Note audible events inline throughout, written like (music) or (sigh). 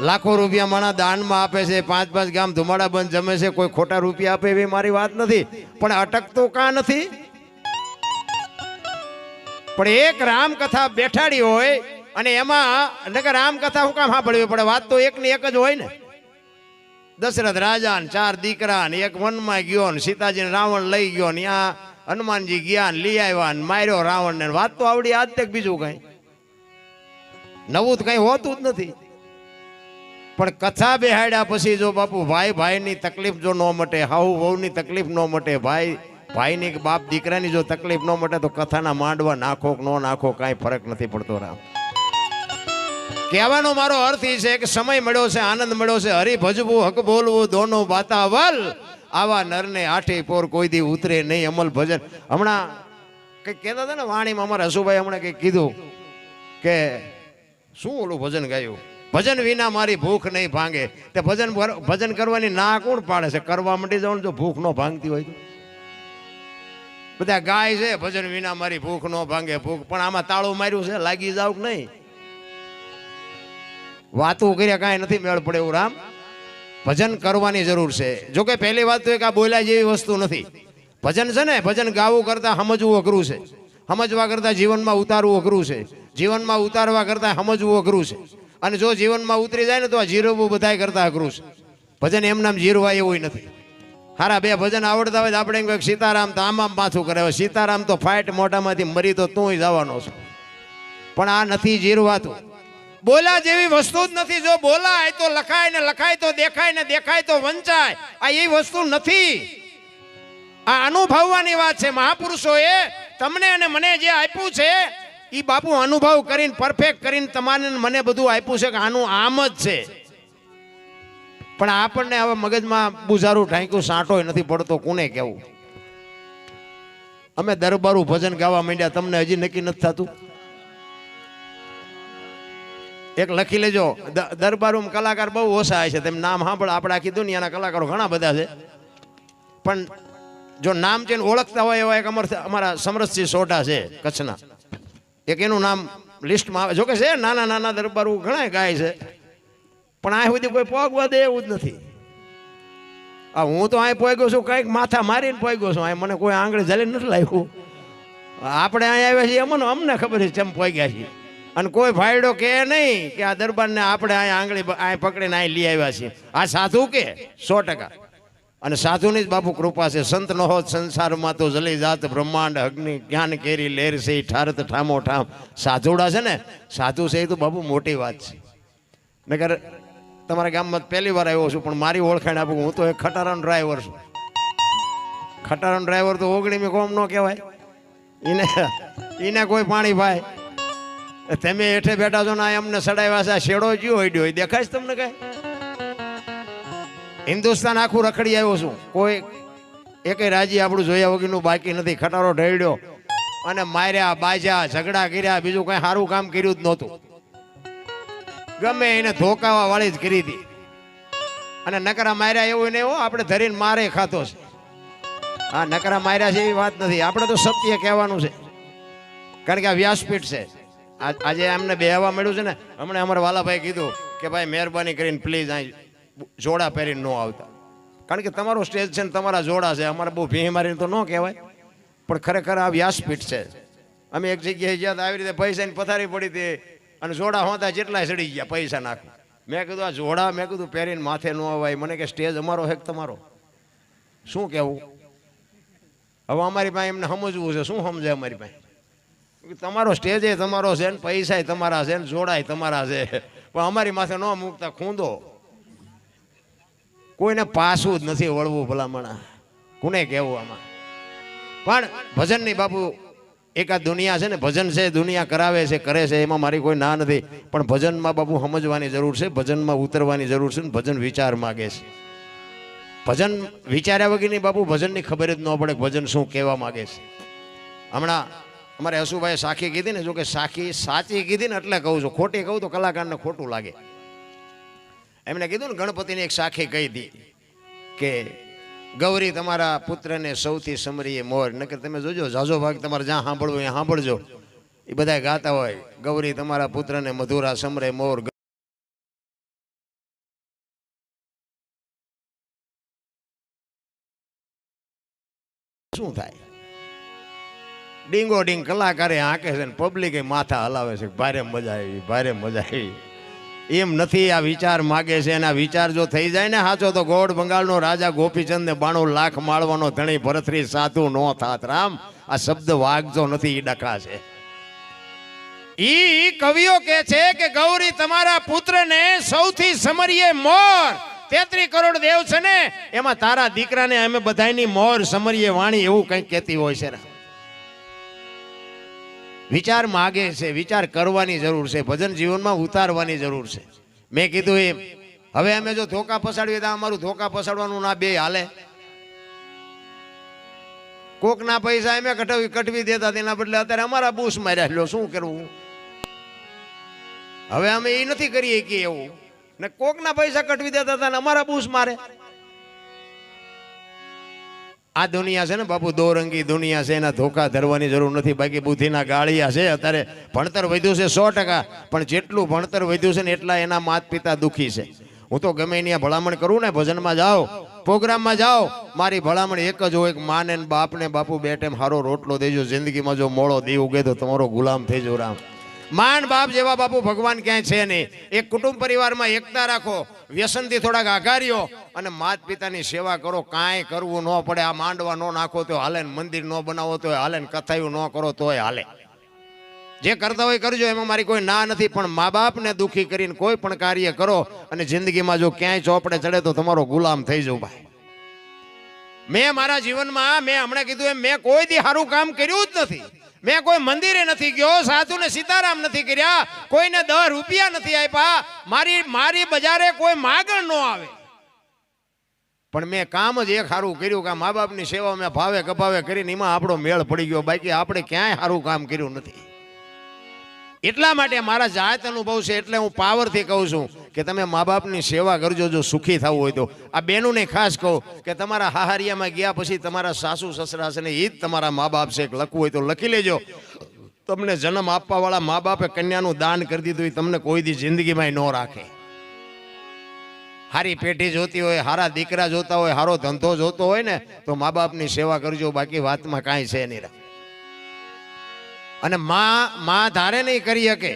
લાખો રૂપિયા માણા દાનમાં આપે છે, પાંચ પાંચ ગામ ધુમાડા બંધ જમે છે, કોઈ ખોટા રૂપિયા આપે એવી મારી વાત નથી. પણ અટકતો કા નથી? પણ એક રામકથા બેઠાડી હોય અને એમાં, નકર રામકથા હું કામ સાંભળવી પડે વાત તો એક ને એક જ હોય ને. દશરથ રાજા ને ચાર દીકરા ને એક વનમાં ગયો ને સીતાજીને રાવણ લઈ ગયો ને ત્યાં હનુમાનજી ગયા ને લઈ આવ્યા ને માર્યો રાવણ ને વાત તો આવડી, આજ તક બીજું કઈ. નવું તો કઈ હોતું જ નથી. પણ કથા બેહાડ્યા પછી જો બાપુ ભાઈ ભાઈની તકલીફ જો ન મટે હાઉ વહુની તકલીફ ન મટે, ભાઈ ભાઈની બાપ દીકરાની જો તકલીફ ન મટે તો કથાના માંડવા નાખો ન નાખો કાંઈ ફરક નથી પડતો રામ. કહેવાનો મારો અર્થ એ છે કે સમય મળ્યો છે, આનંદ મળ્યો છે, હરી ભજવું, હક બોલવું, દોનો વાતાવલ. આવા નરને આઠે પોર કોઈ દી ઉતરે નહીં, અમલ ભજન. હમણાં કંઈક કહેતા હતા ને વાણીમાં અમારા હસુભાઈ હમણાં કંઈક કીધું કે શું ઓલું ભજન ગાયું? ભજન વિના મારી ભૂખ નહીં ભાંગે. તે ભજન ભજન કરવાની ના કોણ પાડે છે? કરવા માંડી જાવ જો ભૂખ ન ભાંગતી હોય તો. બધા ગાય છે, ભજન વિના મારી ભૂખ ન ભાંગે, ભૂખ. પણ આમાં તાળું માર્યું છે, લાગી જાવ નહીં? વાતો કર્યા કાંઈ નથી, મેળ પડે એવું, રામ? ભજન કરવાની જરૂર છે. જો કે પહેલી વાત તો એક આ બોલ્યા જેવી વસ્તુ નથી. ભજન છે ને, ભજન ગાવું કરતાં સમજવું અઘરું છે. સમજવા કરતાં જીવનમાં ઉતારવું અઘરું છે. જીવનમાં ઉતારવા કરતાં સમજવું અઘરું છે. અને જો જીવનમાં ઉતરી જાય ને તો આ જીરવવું બધાય કરતાં અઘરું છે. ભજન એમ નામ જીરવાય એવું નથી. હારા બે ભજન આવડતા હોય આપણે એમ કહે સીતારામ તો આમ આમ પાછું કરે. સીતારામ તો ફાઇટ મોઢામાંથી મરી તો તું જવાનો છો. પણ આ નથી જીરવાતું. બોલા જેવી વસ્તુ જ નથી. જો બોલાય તો લખાય ને લખાય તો દેખાય ને દેખાય તો વંચાય. આ એ વસ્તુ નથી. આ અનુભવવાની વાત છે. મહાપુરુષોએ તમને અને મને જે આપ્યું છે એ બાપુ અનુભવ કરીને પરફેક્ટ કરીને તમારે મને બધું આપ્યું છે કે આનું આમ જ છે. પણ આપણને હવે મગજમાં બુઝારું ઠાંક્યું સાંટોય નથી પડતો, કોને કેવું અમે દરબારું ભજન ગાવા માંડ્યા, તમને હજી નક્કી નથી થતું? એક લખી લેજો દરબારું કલાકાર બહુ ઓછા હોય છે, તેમ નામ સાંભળ, આપણે આખી દુનિયાના કલાકારો ઘણા બધા છે. પણ જો નામ છે ઓળખતા હોય એવા એક અમર, અમારા સમરસસિંહ સોઢા છે, કચ્છના. એક એનું નામ લિસ્ટમાં આવે. જોકે છે, નાના નાના દરબારો ઘણા ગાય છે, પણ આ સુધી કોઈ પોગવા દે એવું જ નથી. આ હું તો અહીં પોગ્યો છું, કંઈક માથા મારીને પોગ્યો છું. અહીં મને કોઈ આંગળી જલી નથી લાગ્યું આપણે અહીં આવ્યા છીએ, અમને અમને ખબર છે ચમ પોગ્યા છીએ. અને કોઈ ફાયડો કે નહીં કે આ દરબારને આપણે અહીં આંગળી અહીં પકડીને અહીં લઈ આવ્યા છીએ. આ સાધુ કે? સો ટકા. અને સાધુની જ બાપુ કૃપા છે. સંત નો હોત, સંસારમાં તો જલી જાત, બ્રહ્માંડ, અગ્નિ, જ્ઞાન, કેરી, લેર છે ઠારત ઠામો, ઠામ. સાધુડા છે ને? સાધુ છે એ તો બાપુ મોટી વાત છે. નગર તમારા ગામમાં પહેલી વાર આવ્યો છું, પણ મારી ઓળખાણ આપું હું તો એક ખટારાનો ડ્રાઈવર છું. ખટારાનો ડ્રાઈવર તો ઓગણીમી કોમ ન કહેવાય. એને એને કોઈ પાણી ભાઈ તમે હેઠે બેઠા છો ને અમને સડાવ્યા છે શેડો જ્યો હોય દેખાય તમને કઈ? હિન્દુસ્તાન આખું રખડી આવ્યો છું. કોઈ એકે રાજી આપણું જોયા વગરનું બાકી નથી. ખટારો ઢળ્યો અને માર્યા બાજ્યા ઝઘડા કર્યા, બીજું કઈ સારું કામ કર્યું જ નહોતું. ગમે એને ધોકાવા વાળી જ કરી હતી. અને નકરા માર્યા એવું ને એવું આપણે ધરીને મારે ખાતો છે. હા, નકરા માર્યા છે એવી વાત નથી. આપણે તો સત્ય કહેવાનું છે. કારણ કે આ વ્યાસપીઠ છે. આજે અમને બેહવા મળ્યું છે ને, હમણાં અમારા વાલાભાઈ કીધું કે ભાઈ, મહેરબાની કરીને પ્લીઝ અહીં જોડા પહેરીને ન આવતા. કારણ કે તમારો સ્ટેજ છે ને તમારા જોડા છે, અમારે બહુ ભીહ મારીને તો ન કહેવાય. પણ ખરેખર આ વ્યાસપીઠ છે. અમે એક જગ્યાએ ગયા આવી રીતે પૈસાની પથારી પડી હતી અને જોડા હોતા જેટલાય સડી ગયા પૈસા નાખ મેં કીધું, આ જોડા, મેં કીધું, પહેરીને માથે ન અવાય. મને કે, સ્ટેજ અમારો હેક તમારો? શું કહેવું? હવે અમારી પાસે એમને સમજવું છે. શું સમજે અમારી પાસે? તમારો સ્ટેજ એ તમારો છે ને પૈસા તમારા છે ને જોડાય તમારા છે. (laughs) પણ અમારી માથે ન મૂકતા ખૂંદો. કોઈને પાછું જ નથી વળવું ભલામણા. કોને કહેવું આમાં? પણ ભજનની બાપુ એકાદ દુનિયા છે ને, ભજન છે, દુનિયા કરાવે છે, કરે છે, એમાં મારી કોઈ ના નથી. પણ ભજનમાં બાપુ સમજવાની જરૂર છે, ભજનમાં ઉતરવાની જરૂર છે ને ભજન વિચાર માગે છે. ભજન વિચાર્યા વગરની બાપુ ભજનની ખબર જ ન પડે ભજન શું કહેવા માગે છે. હમણાં અમારે હસુભાઈ સાખી કીધી ને જો કે સાખી સાચી કીધી ને એટલે કહું છું. ખોટી કહું તો કલાકારને ખોટું લાગે. એમણે કીધું ને, ગણપતિની એક સાખી કહી દી કે, ગૌરી, તમારા પુત્રને સૌથી સમરીએ મોર. નકર તમે જોજો ઝાઝો ભાગ તમારે જ્યાં સાંભળવું ત્યાં સાંભળજો. એ બધા ગાતા હોય, ગૌરી, તમારા પુત્રને મધુરા સમરે મોર. શું થાય? ડીંગો ડીંગ કલાકારે હાંકે છે પબ્લિકે માથા હલાવે છે, ભારે મજા આવી, ભારે મજા આવી. એમ નથી આ વિચાર માગે છે. અને વિચાર જો થઈ જાય ને સાચો તો ગોળ બંગાળનો રાજા ગોપીચંદ ને બાણું લાખ માળવાનો ધણી ભરતરી સાધુ નો થાત. રામ, આ શબ્દ વાગજો નથી એ ડખા છે. ઈ કવિઓ કે છે કે, ગૌરી, તમારા પુત્રને સૌથી સમરીએ મોર. તેત્રી કરોડ દેવ છે ને. એમાં તારા દીકરાને અમે બધાયની મોર સમરીએ વાણી એવું કંઈક કહેતી હોય છે. વિચાર માગે છે, વિચાર કરવાની જરૂર છે, ભજન જીવનમાં ઉતારવાની જરૂર છે. મેં કીધું એમ, હવે અમે જો ધોકા પસાડીએ તો અમારું ધોકા પસાડવાનું ના બે હાલે. કોકના પૈસા અમે કટવી કટવી દેતા, તેના બદલે અત્યારે અમારા બૂસ માર્યા લો, શું કરવું? હવે અમે એ નથી કરીએ કે એવું. ને કોકના પૈસા કટવી દેતા હતા ને અમારા બૂસ મારે. આ દુનિયા છે ને બાપુ, દોરંગી દુનિયા છે, એના ધોકા ધરવાની જરૂર નથી. બાકી બુદ્ધિના ગાળિયા છે અત્યારે. ભણતર વધ્યું છે સો ટકા, પણ જેટલું ભણતર વધ્યું છે ને એટલા એના માત પિતા દુઃખી છે. હું તો ગમે એની ભલામણ કરું ને, ભજનમાં જાઓ, પ્રોગ્રામમાં જાઓ, મારી ભલામણ એક જ હોયમાં ને બાપને, બાપુ બે ટાઈમ સારો રોટલો દેજો, જિંદગીમાં જો મોળો દી ઉગે તો તમારો ગુલામ થઈ જો રામ. માન બાપ જેવા બાપુ ભગવાન ક્યાંય છે નહીં. એક કુટુંબ પરિવારમાં એકતા રાખો વ્યસનથી થોડાક આઘારીઓ અને માત પિતાની સેવા કરો. કાંઈ કરવું ન પડે. આ માંડવા ન નાખો તો હાલે મંદિર ન બનાવો તો હાલે કથાયું ન કરો તોય હાલે. જે કરતા હોય કરજો. એમાં મારી કોઈ ના નથી. પણ મા બાપને દુઃખી કરીને કોઈ પણ કાર્ય કરો અને જિંદગીમાં જો ક્યાંય ચોપડે ચડે તો તમારો ગુલામ થઈ જવું ભાઈ. મેં મારા જીવનમાં, મેં હમણાં કીધું એમ, મેં કોઈ દી સારું કામ કર્યું જ નથી. મેં કોઈ મંદિરે નથી ગયો, સાધુને સીતારામ નથી કર્યા, કોઈને દસ રૂપિયા નથી આપ્યા, મારી મારી બજારે કોઈ માગણ ન આવે. પણ મેં કામ જ એક સારું કર્યું કે મા બાપની સેવા મેં ભાવે કપાવે કરીને એમાં આપણો મેળ પડી ગયો, બાકી આપણે ક્યાંય સારું કામ કર્યું નથી. એટલા માટે મારા જાત અનુભવ છે એટલે હું પાવરથી કહું છું કે તમે મા બાપની સેવા કરજો, જો સુખી થવું હોય તો. આ બહેનોને ખાસ કહું કે તમારા હાહારિયામાં ગયા પછી તમારા સાસુ, સસરા છે ને એ જ તમારા મા બાપ છે લખવું હોય તો લખી લેજો. તમને જન્મ આપવાવાળા મા બાપે કન્યાનું દાન કરી દીધું એ તમને કોઈ દી જિંદગીમાં ન રાખે. હારી પેઢી જોતી હોય, હારા દીકરા જોતા હોય, હારો ધંધો જોતો હોય ને, તો મા બાપની સેવા કરજો, બાકી વાતમાં કાંઈ છે નહીં અને માં માં ધારે નહીં કરી શકે.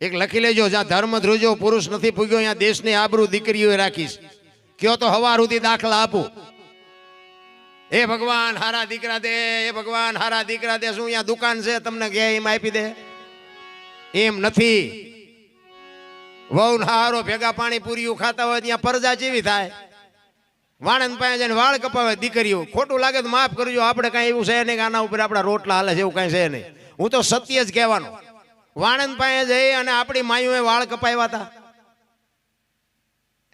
એક લખી લેજો જ્યાં ધર્મ ધ્રુજો, પુરુષ નથી પૂગ્યો ત્યાં દેશની આબરૂ દીકરીઓ રાખીશ. કયો તો હવાર સુધી દાખલા આપું. એ ભગવાન, હારા દીકરા દે એ ભગવાન, હારા દીકરા દે, શું અહીંયા દુકાન છે? તમને કે એમ આપી દે? એમ નથી. વહુ હારો ભેગા પાણી પૂરીઓ ખાતા હોય, ત્યાં પરજા જેવી થાય. વાણંદ પાસે જઈને વાળ કપાવે દીકરીઓ. ખોટું લાગે તો માફ કરજો, આપણે કાંઈ એવું છે નહીં આના ઉપર આપણા રોટલા હાલે છે, એવું કાંઈ છે નહીં. હું તો સત્ય જ કહેવાનું. વાણંદ પાસે જઈ અને આપણી માયુએ વાળ કપાવ્યા હતા.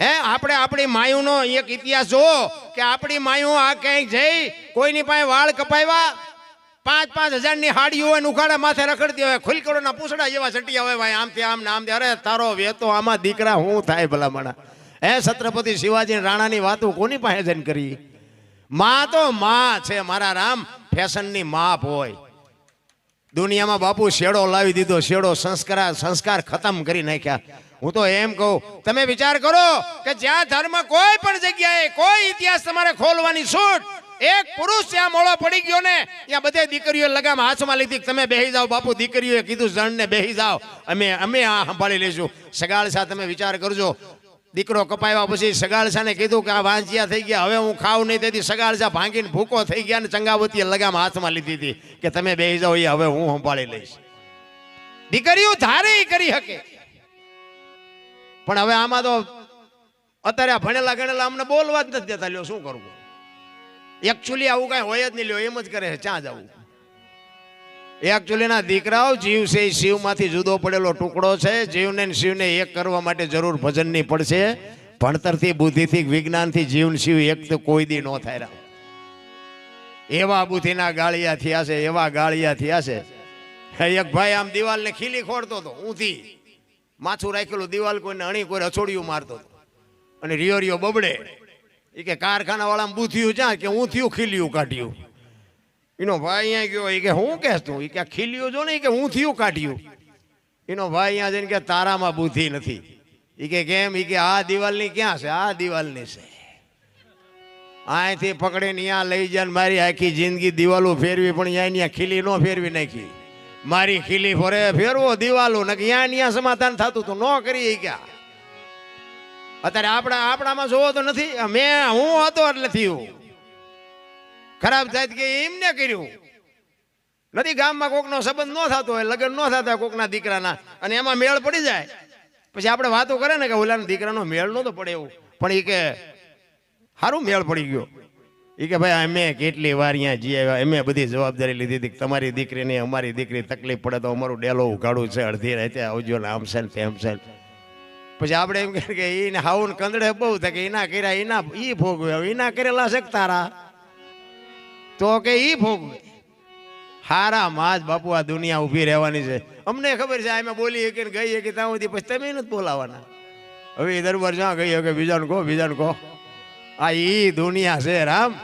હે, આપણે આપણી માયુનો એક ઇતિહાસ જોવો કે આપણી માયુ આ ક્યાંય જઈ, કોઈની પાસે વાળ કપાવ્યા પાંચ પાંચ હજારની હાડીઓ હોય ને ઉખાડા માથે રખડતી હોય ખુલકડોના પૂછડા જેવા ચટિયા હોય, ભાઈ આમથી આમ ને આમથી અરે, તારો વેતો, આમાં દીકરા હું થાય ભલા માણા હે, છત્રપતિ શિવાજી રાણાની વાતો કોની પાસે જઈને કરી? માં તો માં છે, મારા રામ. ફેશનની માપ હોય. દુનિયામાં બાપુ શેડો લાવી દીધો, શેડો સંસ્કાર સંસ્કાર ખતમ કરી નાખ્યા. હું તો એમ કહું, તમે વિચાર કરો કે જ્યાં ધર્મ કોઈ પણ જગ્યાએ, કોઈ ઇતિહાસ તમારે ખોલવાની છૂટ. એક પુરુષ ત્યાં મોળો પડી ગયો ને, ત્યાં બધે દીકરીઓ લગામ હાથમાં લીધી તમે બેહી જાઓ, બાપુ દીકરીઓએ કીધું, જણને બેહી જાઓ. અમે અમે આ સંભાળી લઈશું સાથે તમે વિચાર કરજો. દીકરો કપાયા પછી સગાળસાને કીધું કે આ વાંચિયા થઈ ગયા. હવે હું ખાવ નહીં. તેથી સગાળસા ભાંગીને ભૂકો થઈ ગયા ને ચંગાવતીએ લગામ હાથમાં લીધી હતી કે તમે બે જાઓ એ હવે હું સંભાળી લઈશ. દીકરીઓ ધારે કરી શકે. પણ હવે આમાં તો અત્યારે આ ભણેલા ગણેલા અમને બોલવા જ નથી દેતા. લ્યો, શું કરવું એકચ્યુઅલી આવું કાંઈ હોય જ નહીં. લ્યો, એમ જ કરે છે. ક્યાં જવું? એકચ્યુઅલીના દીકરાઓ જીવ છે, એ શિવમાંથી જુદો પડેલો ટુકડો છે. જીવને ને શિવને એક કરવા માટે જરૂર ભજનની પડશે. ભણતરથી, બુદ્ધિથી, વિજ્ઞાનથી જીવ ને શિવ એક તો કોઈ દી ન થાય એવા બુદ્ધિના ગાળિયા થયા છે, એવા ગાળિયા થયા છે. એક ભાઈ આમ દિવાલને ખીલી ખોડતો હતો, ઊંધી. માથું રાખેલું દિવાલ કોઈને અણી કોઈ રછોડિયું મારતો હતો. અને રિયો રિયો બબડે. એ કે કારખાના વાળા બુથિયું જ્યાં કે ઊંથિયું ખીલિયું કાઢ્યું. એનો ભાઈ અહીંયા ગયો, એ કે, હું કહેશ તું? એ કે ખીલ્યું જો ને કે, હું થયું કાઢ્યું. એનો ભાઈ અહીંયા જઈને કે, તારામાં બુદ્ધિ નથી. એ કે, કેમ? એ કે, આ દિવાલની ક્યાં છે? આ દિવાલની છે. અહીંથી પકડીને ત્યાં લઈ જાય મારી આખી જિંદગી દિવાલો ફેરવી, પણ અહીંયા અહીંયા ખીલી ન ફેરવી નાખી. મારી ખીલી ફરે, ફેરવો દિવાલો ને અહીંયા ત્યાં સમાધાન થતું તો, ન કરી ક્યાં? અત્યારે આપણા, આપણામાં જોવો તો નથી. મેં, હું હતો એટલે થયું. ખરાબ થાય કે એમને કર્યું. નથી, ગામમાં કોકનો સંબંધ ન થતો હોય, લગ્ન ન થતા કોકના દીકરાના, અને એમાં મેળ પડી જાય. પછી આપણે વાતો કરે ને કે ઓલાના દીકરાનો મેળ નહોતો પડે એવું. પણ એ કે સારું મેળ પડી ગયો. એ કે, ભાઈ, અમે કેટલી વાર અહીંયા જઈ આવ્યા અમે બધી જવાબદારી લીધી હતી તમારી દીકરીને અમારી દીકરી તકલીફ પડે તો અમારું ડેલો ઉઘાડું છે, અડધી રહેતે આવજો ને આમ છે તેમ છે પછી આપણે એમ કે એને હાઉન કંદડે બહુ થાય કે એના કર્યા એના એ ભોગવ્યા એના કરેલા છે તારા? તો કે ઈ ભોગવે હારા માં જ બાપુ આ દુનિયા ઊભી રહેવાની છે. અમને ખબર છે અમે બોલી કે ગઈ કે ત્યાં સુધી પછી તમે નથી બોલાવાના. હવે દરબાર જ્યાં ગઈ કે બીજાને કહો બીજાને કહો. આ ઈ દુનિયા છે, રામ.